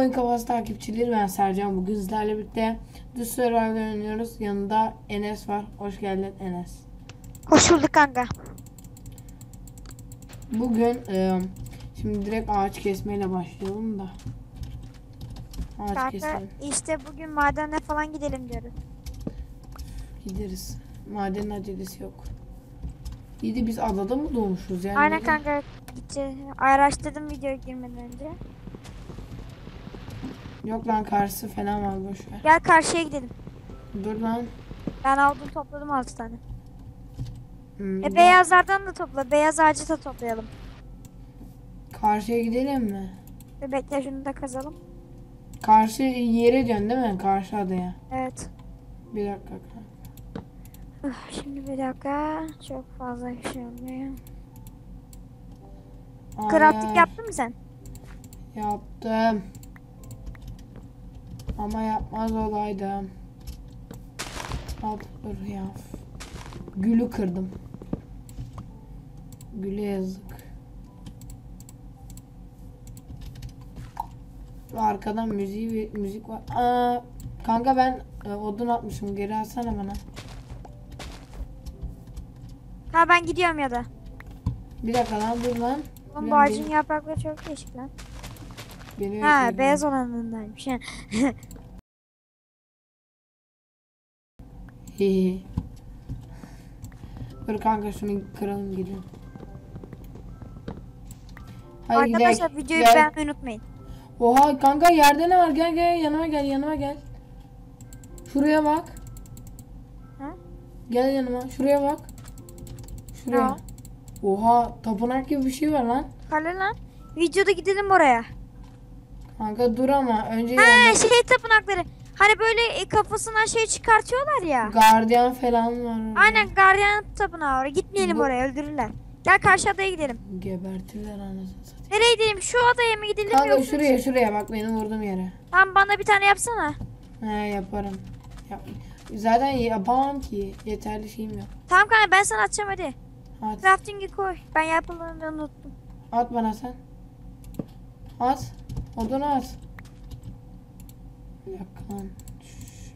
Oyun Kafası takipçileri ben Sercan. Bugün sizlerle birlikte The Survivor oynuyoruz. Yanında Enes var. Hoş geldin Enes. Hoş bulduk kanka. Bugün e, şimdi direkt ağaç kesmeyle başlayalım da. Ağaç Kanka keselim. işte bugün madene falan gidelim diyoruz. Gideriz. Madenin acelesi yok. İyi de biz adada mı doğmuşuz yani? Aynen kanka gideceğiz. Araştırdım videoya girmeden önce. Yok lan karşısı falan var boşver. Gel karşıya gidelim. Dur lan. Ben aldım topladım 6 tane. Hmm, E beyazlardan da topla. Beyaz ağacı da toplayalım. Karşıya gidelim mi? E bekle şunu da kazalım. Karşı yere diyorsun değil mi? Karşı adaya. Evet. Bir dakika. Üf, Şimdi bir dakika. Çok fazla şey oluyor. Crafting yaptın mı sen? Yaptım. Ama yapmaz olaydım. Hop ya. Gülü kırdım. Güle yazık. Arkadan müziği müzik var. Aa, kanka ben e, odun atmışım. Geri alsana bana. Ha ben gidiyorum ya da. Bir dakika lan dur lan. Oğlum bu ağacın yaprakları çok değişik lan. Beni Ha bekle. beyaz olanındaymış. Ha. Hihi. Dur kanka şunu kıralım gidelim. Hadi Arkadaşlar gidelim. videoyu Gel. beğenmeyi unutmayın. Oha kanka yerde ne var? Gel gel yanıma gel yanıma gel. Şuraya bak. Ha? Gel yanıma. Şuraya bak. Şuraya. Tamam. Oha tapınak gibi bir şey var lan. Kale lan. Videoda gidelim oraya. Kanka dur ama önce Ha yanına- şey tapınakları. Hani böyle e, kafasından şey çıkartıyorlar ya. gardiyan falan var. orada. Aynen gardiyan tapınağı oraya. Gitmeyelim Bu- oraya öldürürler. Gel karşı adaya gidelim. Gebertirler anasını satayım. Nereye gidelim? Şu adaya mı gidelim Kanka yoksa? şuraya şuraya bak benim vurduğum yere. Tamam bana bir tane yapsana. He yaparım. Yap. Zaten yapamam ki. Yeterli şeyim yok. Tamam kanka ben sana atacağım hadi. At. Crafting'i koy. Ben yapıldığını unuttum. At bana sen. At. Odunu at.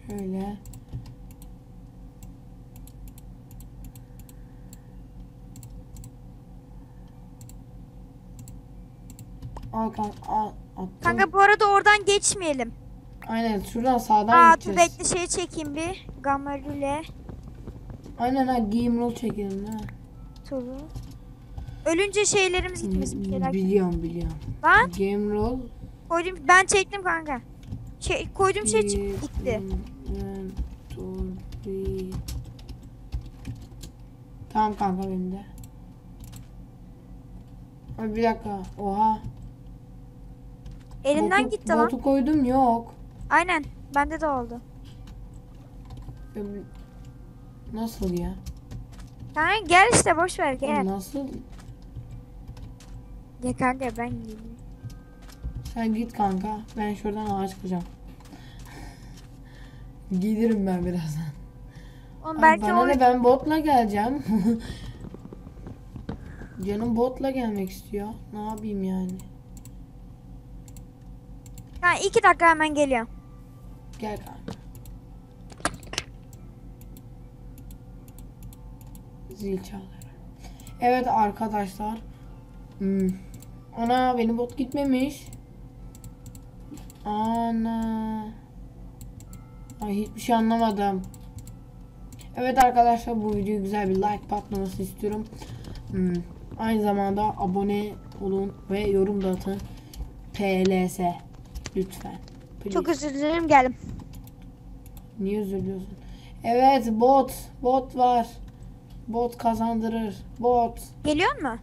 Şöyle. Al kanka. Al. Attım. Kanka bu arada oradan geçmeyelim. Aynen şuradan sağdan Aa dur gideceğiz. bekle şey çekeyim bir. Gamma lüle. Aynen ha giyim roll çekelim ha. Turu. Ölünce şeylerimiz gitmesin. şeyler- Biliyorum biliyorum. Lan Game roll. Koydum ben çektim kanka. Şey, koyduğum şey çıktı gitti. Tamam kanka benim de. Abi bir dakika. Oha. Elimden Botu- gitti lan. Botu koydum yok. Aynen. Bende de oldu. Nasıl ya? Kanka gel işte boş ver gel. Nasıl? Ya kanka ben gideyim. Sen git kanka. Ben şuradan ağaç kıracağım. Gelirim ben birazdan. Oğlum Ay, belki bana o ne ben botla geleceğim. Canım botla gelmek istiyor. Ne yapayım yani? Ha, iki dakika hemen geliyorum. Gel kanka. Zil çalar. Evet arkadaşlar. Hmm. Ana benim bot gitmemiş. Ana. Ay hiçbir şey anlamadım. Evet arkadaşlar bu videoyu güzel bir like patlaması istiyorum. Hmm. Aynı zamanda abone olun ve yorum da atın. PLS lütfen. Çok Please. özür dilerim geldim. Niye üzülüyorsun? Evet bot. Bot var. Bot kazandırır. Bot. Geliyor mu?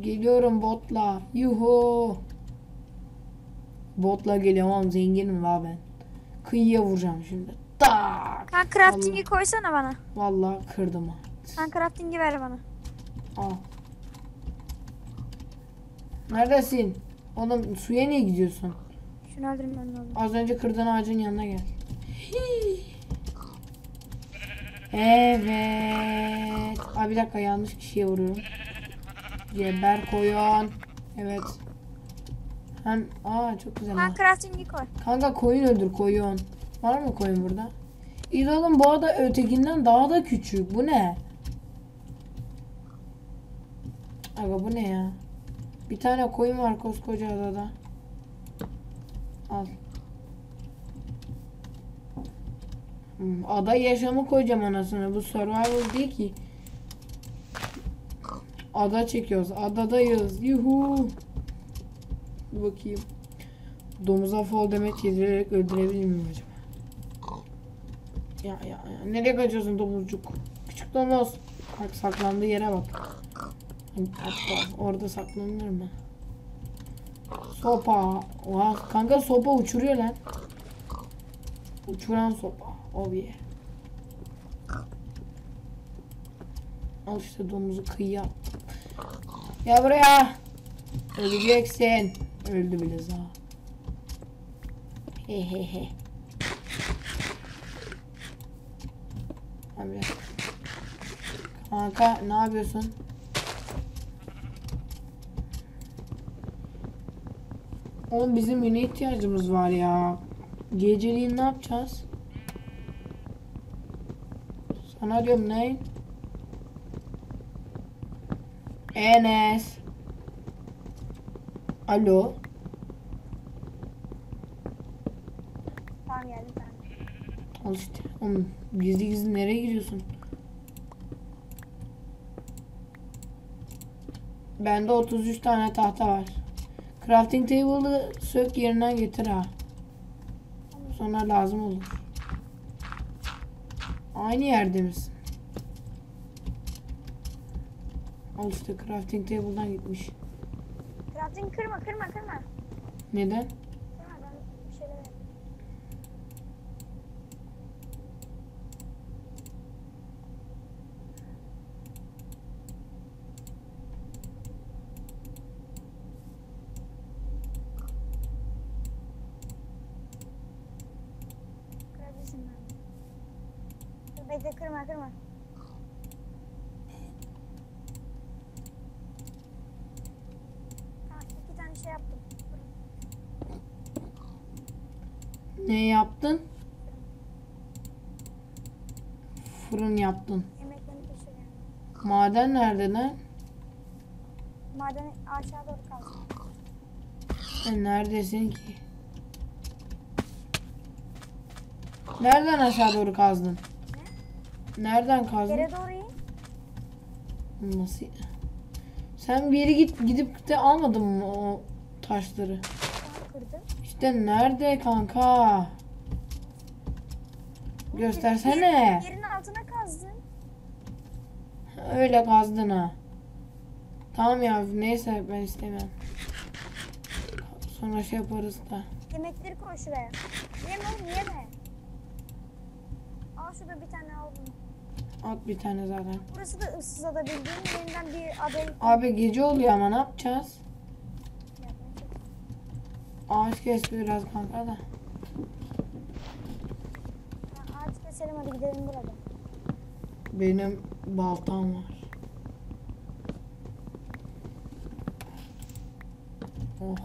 Geliyorum botla. Yuhu. Botla geliyorum ama zenginim la ben. Kıyıya vuracağım şimdi. Tak. Sen crafting'i koysana bana. Vallahi kırdım ha. Sen crafting'i ver bana. Al. Neredesin? Oğlum suya niye gidiyorsun? Şunu öldürmem lazım. Az önce kırdığın ağacın yanına gel. Hii. Evet. Abi bir dakika yanlış kişiye vuruyorum. Geber koyun. Evet. Hem aa çok güzel. ha. Crafting'i koy. Kanka koyun öldür koyun. Var mı koyun burada? Oğlum bu ada ötekinden daha da küçük. Bu ne? Aga bu ne ya? Bir tane koyun var koskoca adada. Al. Hmm, ada yaşamı koyacağım anasını. Bu survival değil ki. Ada çekiyoruz. Adadayız. Yuhu. Dur bakayım. Domuza fall demet yedirerek öldürebilir miyim acaba? Ya, ya, ya. Nereye kaçıyorsun domuzcuk? Küçük domuz. Bak saklandığı yere bak. Hatta orada saklanır mı? Sopa. Oha, kanka sopa uçuruyor lan. Uçuran sopa. Yeah. Al işte domuzu kıyıya. Gel buraya. Öleceksin. Öldü bile za. He he he. Abi. Kanka ne yapıyorsun? Oğlum bizim yine ihtiyacımız var ya. Geceliğin ne yapacağız? Sana diyorum ne? Enes. Alo. Tamam geldim ben. Al işte. Oğlum gizli gizli nereye gidiyorsun? Bende 33 tane tahta var. Crafting table'ı sök yerinden getir ha. Sonra lazım olur. Aynı yerde misin? Al işte crafting table'dan gitmiş. Kırma kırma kırma. Neden? Kırma ben bir şeyler yapayım. Kırabilirsin ben. Dur bekle kırma kırma. Tamam iki tane şey yaptım. Ne yaptın? Fırın yaptın. Maden nerede lan? Maden aşağı doğru kalsın. Sen neredesin ki? Nereden aşağı doğru kazdın? Nereden kazdın? Yere doğru in. Nasıl? Sen bir yere git gidip de almadın mı o taşları? Tamam kırdım. İşte nerede kanka? Göstersene. Yerin altına kazdın. Öyle kazdın ha. Tamam ya neyse ben istemiyorum. Sonra şey yaparız da. Yemekleri koy şuraya. Yeme oğlum yeme. Al şurada bir tane al bunu. At bir tane zaten. Burası da ıssız ada bildiğin yeniden bir adaya Abi gece oluyor ama ne yapacağız? Ağaç kes biraz kanka da. Ağaç keselim hadi gidelim burada. Benim baltam var. Oh.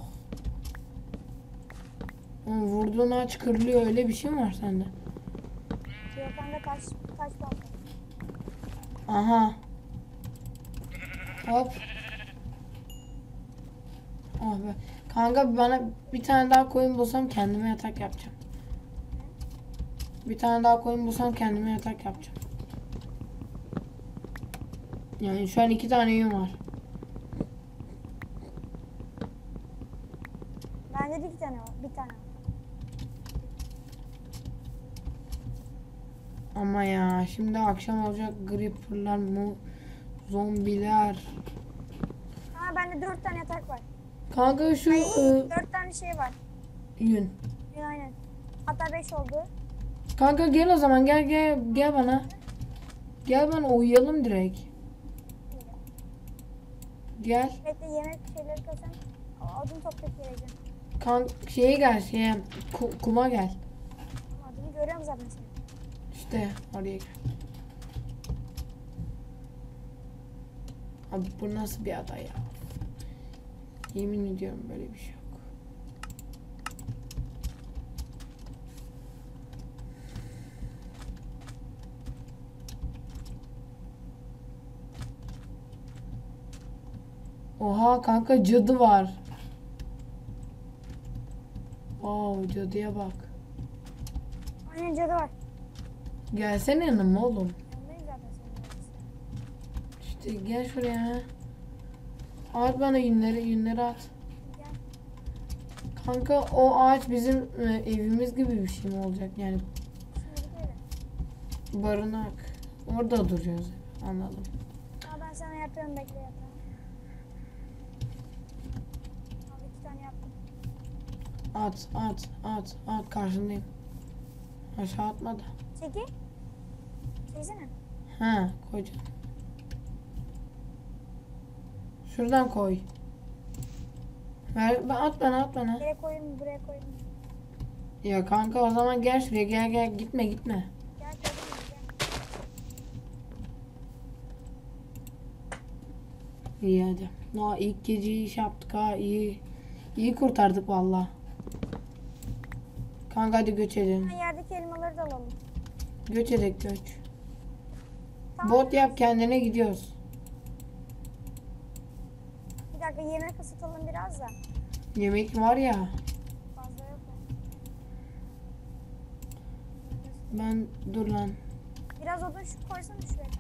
Oğlum vurduğun ağaç kırılıyor öyle bir şey mi var sende? Yok kanka taş, taş balta. Aha. Hop. Oh be. Kanka bana bir tane daha koyun bulsam kendime yatak yapacağım. Bir tane daha koyun bulsam kendime yatak yapacağım. Yani şu an iki tane yün var. Bende de iki tane var. Bir tane var. Ama ya şimdi akşam olacak creeperlar mı zombiler. Ha bende dört tane yatak var. Kanka şu Ay, e, dört tane şey var. yün. Yine aynen. Hatta beş oldu. Kanka gel o zaman gel gel gel bana. Gel bana uyuyalım direkt. Gel. Bekle yemek şeyleri koysam. Odun toplayıp geleceğim. Kan şeye gel şeye ku- kuma gel. Odunu görüyorum zaten seni. İşte oraya gel. Abi bu nasıl bir ada ya? Yemin ediyorum böyle bir şey yok. Oha kanka cadı var. Wow cadıya bak. Aynen cadı var. Gelsene yanıma oğlum. İşte gel şuraya. At bana yünleri, yünleri at. Kanka o ağaç bizim e, evimiz gibi bir şey mi olacak? Yani barınak. Orada duruyoruz. Anladım. Aa, ben sana yapıyorum bekle. At, at, at, at. Karşındayım. Aşağı atma da. Çekil. Çeksene. Ha, koyacağım. Şuradan koy. Ver, ben at bana, at bana. Nereye koyayım buraya koyayım. Ya kanka o zaman gel şuraya, gel gel. Gitme, gitme. Gel koydum gel. İyi hadi. No, ilk geceyi iş yaptık ha, iyi. İyi kurtardık valla. Kanka hadi göç edelim. Yerdeki elmaları da alalım. Göç edek göç. Tamam. Bot yap kendine gidiyoruz. Bir dakika yemek ısıtalım biraz da. Yemek var ya. Fazla yok mu? Ben dur lan. Biraz odun şu koysana şuraya. kanka.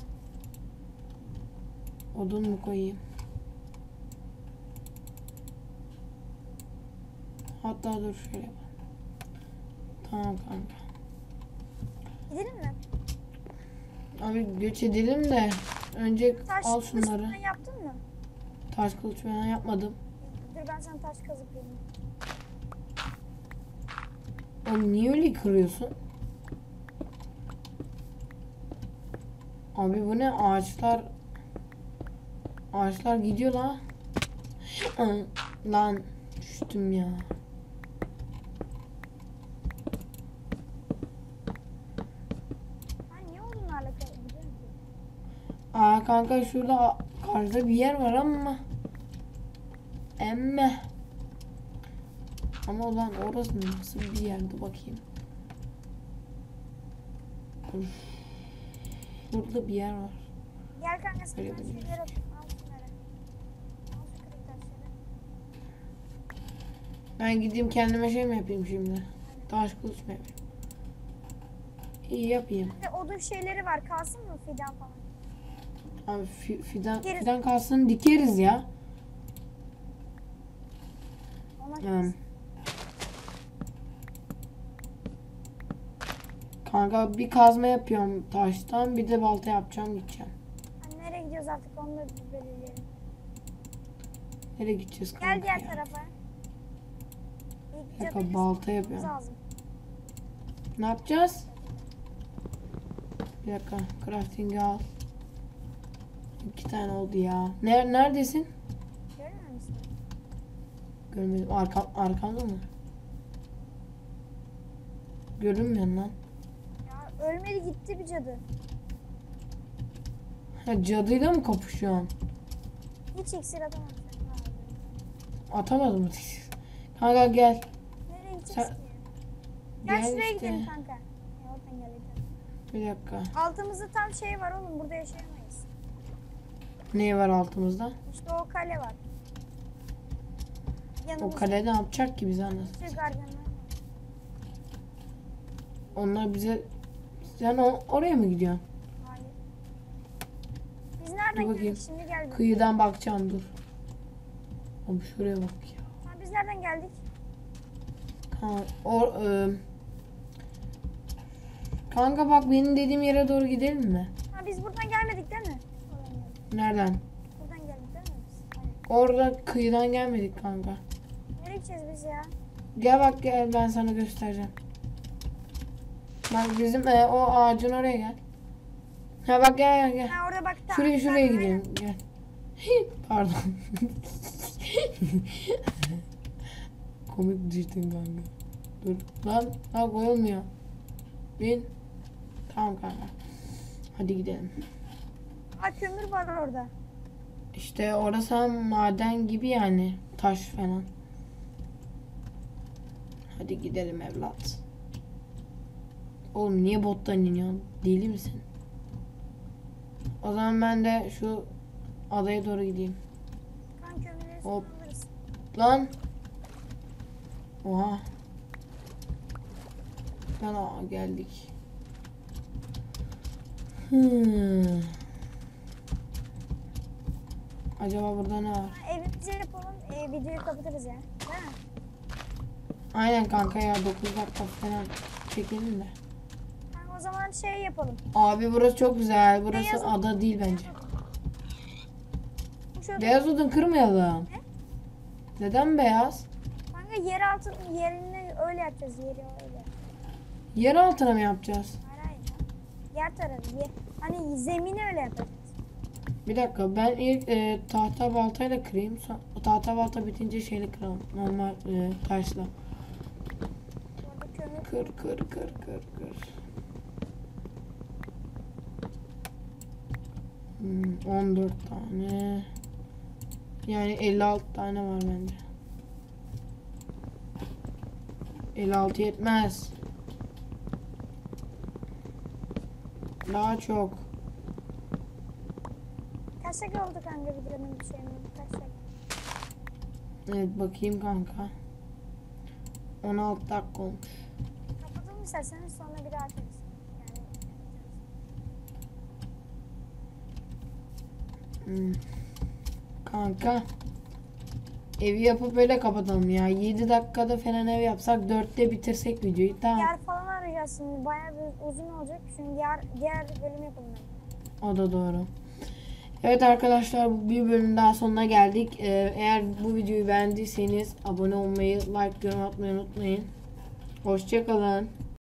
Odun mu koyayım? Hatta dur şöyle. Tamam kanka. Gidelim mi? Abi göç edelim de önce Taş al şunları. yaptın mı? Taş kılıç falan yapmadım. Dur ben sana taş kazıp vereyim. Oğlum niye öyle kırıyorsun? Abi bu ne ağaçlar Ağaçlar gidiyor la. Lan düştüm ya. Aa kanka şurada karşıda bir yer var ama emme ama ulan orası nasıl bir yerdi bakayım. Burada bir yer var. Gel kanka sen ben taşları. Ben gideyim kendime şey mi yapayım şimdi? Taş kılıç mı yapayım? İyi yapayım. Odun şeyleri var. Kalsın mı fidan falan? Abi fi- fidan, Dikeriz. fidan kalsın dikeriz ya. Kanka bir kazma yapıyorum taştan bir de balta yapacağım gideceğim. Nereye gidiyoruz artık onu da belirleyelim. Nereye gideceğiz kanka Gel diğer ya? tarafa. Kanka balta yapıyorum. lazım. Ne yapacağız? Bir dakika crafting'i al. İki tane oldu ya. Ner neredesin? Görmedim. Arka arkamda mı? Görünmüyor lan. Ya ölmedi gitti bir cadı. Ha, cadıyla mı kapışıyorsun? Hiç iksir atamadım. Atamadım mı? Kanka gel. Nereye gideceğiz Sen-? Gel, Gel şuraya işte. gidelim kanka. Ya. Bir dakika. Altımızda tam şey var oğlum burada yaşayamayız. Ne var altımızda? İşte o kale var. O kale ne yapacak ki bize anlasın. Onlar bize... Sen o- oraya mı gidiyorsun? Hayır. Biz nereden Dur bakayım. geldik şimdi gel. bir. Kıyıdan bakacağım dur. Oğlum şuraya bak ya. Ha, biz nereden geldik? Ha, o, e, Kanka bak benim dediğim yere doğru gidelim mi? Ha biz buradan gelmedik değil mi? Geldik. Nereden? Buradan geldik değil mi biz? Hayır. Orada kıyıdan gelmedik kanka. Gideceğiz biz ya? Gel bak gel ben sana göstereceğim. Bak bizim e, o ağacın oraya gel. Ha bak gel gel gel. Ha orada bak. Şuraya şuraya gidelim gel. Pardon. Komik düştün kanka. Dur lan ha koyulmuyor. Bin. Tamam kanka. Hadi gidelim. Ha kömür var orada. İşte orası maden gibi yani. Taş falan. Hadi gidelim evlat. Oğlum niye bottan iniyorsun? Deli misin? O zaman ben de şu adaya doğru gideyim. Hop. Lan. Oha. Lan aa, geldik. Hmm. Acaba burada ne var? Ha, Evimizi yapalım. E, videoyu kapatırız ya. Değil mi? Aynen kanka ya 9 dakika falan çekelim de. O zaman şey yapalım. Abi burası çok güzel. Burası Beyaz- ada değil bence. Şöyle Beyaz odun kırmayalım. Neden beyaz? kanka yer altı yerini öyle yapacağız. Yeri öyle. Yer altına mı yapacağız? Hayır. Yer tarafı. Hani zemini öyle yapacağız. Bir dakika ben ilk e, tahta baltayla kırayım. Sonra, tahta balta bitince şeyle kıralım. Normal e, taşla. Kır kır kır kır kır. Hmm, 14 tane. Yani 56 tane var bence. 56 yetmez. Daha çok. Kaç dakika oldu kanka videonun bir şey mi? Kaç dakika? Evet bakayım kanka. 16 dakika olmuş. İsterseniz sonra bir daha açarız. Yani Hmm. Kanka. Evi yapıp öyle kapatalım ya. 7 dakikada falan ev yapsak 4'te bitirsek videoyu. Tamam. yer falan arayacağız şimdi. Bayağı bir uzun olacak. Çünkü diğer, diğer bölüm yapalım. O da doğru. Evet arkadaşlar bu bir bölüm daha sonuna geldik. Ee, eğer bu videoyu beğendiyseniz abone olmayı, like, yorum atmayı unutmayın. Hoşçakalın.